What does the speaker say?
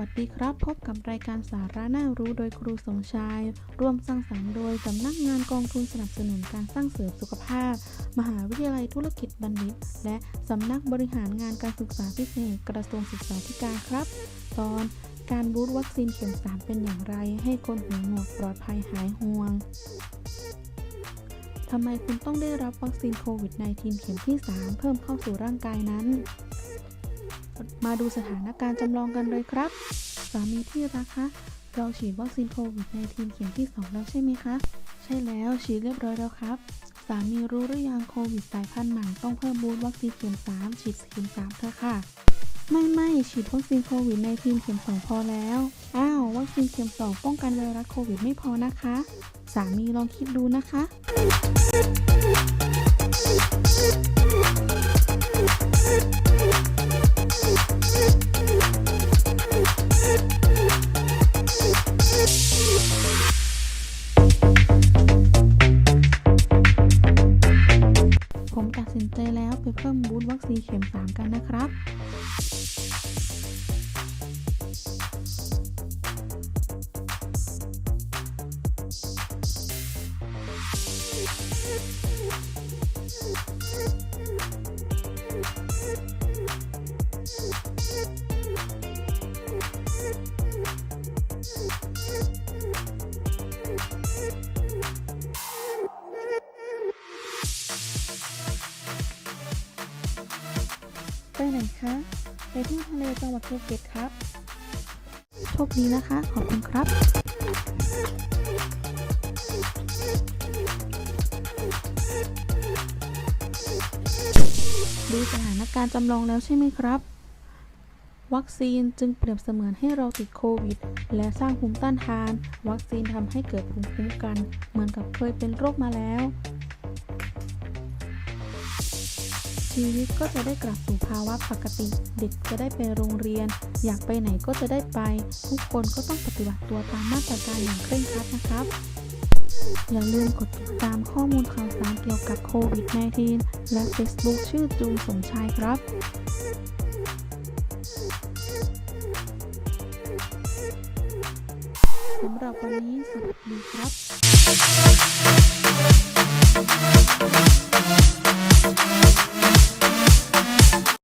วัสดีครับ พบกับรายการสาระน่ารู้โดยครูสมชาย ร่วมสร้างสรรค์โดยสำนักงานกองทุนสนับสนุนการสร้างเสริมสุขภาพ มหาวิทยาลัยธุรกิจบัณฑิต และสำนักบริหารงานการศึกษาพิเศษกระทรวงศึกษาธิการครับ ตอนการบูสต์วัคซีนเข็มสามเป็นอย่างไร ให้คนหูหนวกปลอดภัยหายห่วงทำไมคุณต้องได้รับวัคซีนโควิด -19 เข็มที่ 3 เพิ่มเข้าสู่ร่างกายนั้น มาดูสถานการณ์จำลองกันเลยครับ สามีที่รักคะ เราฉีดวัคซีนโควิด -19 เข็มที่ 2 แล้วใช่ไหมคะ ใช่แล้วฉีดเรียบร้อยแล้วครับ สามีรู้หรือยังโควิดสายพันธุ์ใหม่ต้องเพิ่มบูสต์วัคซีนเข็ม 3 ฉีดเข็ม3เถอะค่ะ ไม่ไม่ฉีดวัคซีนโควิด -19 เข็ม 2 พอแล้ว อ้าววัคซีนเข็ม 2 ป้องกันไวรัสโควิดไม่พอนะคะ สามีลองคิดดูนะคะ ผมตัดสินใจแล้วไปเพิ่มบูสต์วัคซีนเข็ม 3 กันนะครับไป ไหนคะ ไปเที่ยวทะเลจังหวัดภูเก็ตครับ โชคดีนะคะ ขอบคุณครับ ดูสถานการณ์จำลองแล้วใช่ไหมครับ วัคซีนจึงเปรียบเสมือนให้เราติดโควิด และสร้างภูมิต้านทาน วัคซีนทำให้เกิดภูมิคุ้มกัน เหมือนกับเคยเป็นโรคมาแล้ว ชีวิตก็จะได้กลับสู่ภาวะปกติ เด็กจะได้ไปโรงเรียน อยากไปไหนก็จะได้ไป ทุกคนก็ต้องปฏิบัติตัวตามมาตรการอย่างเคร่งครัดนะครับ อย่าลืมกดติดตามข้อมูลข่าวสารเกี่ยวกับโควิด -19 และ Facebook ชื่อจูงสมชายครับสำหรับวันนี้สวัสดีครับ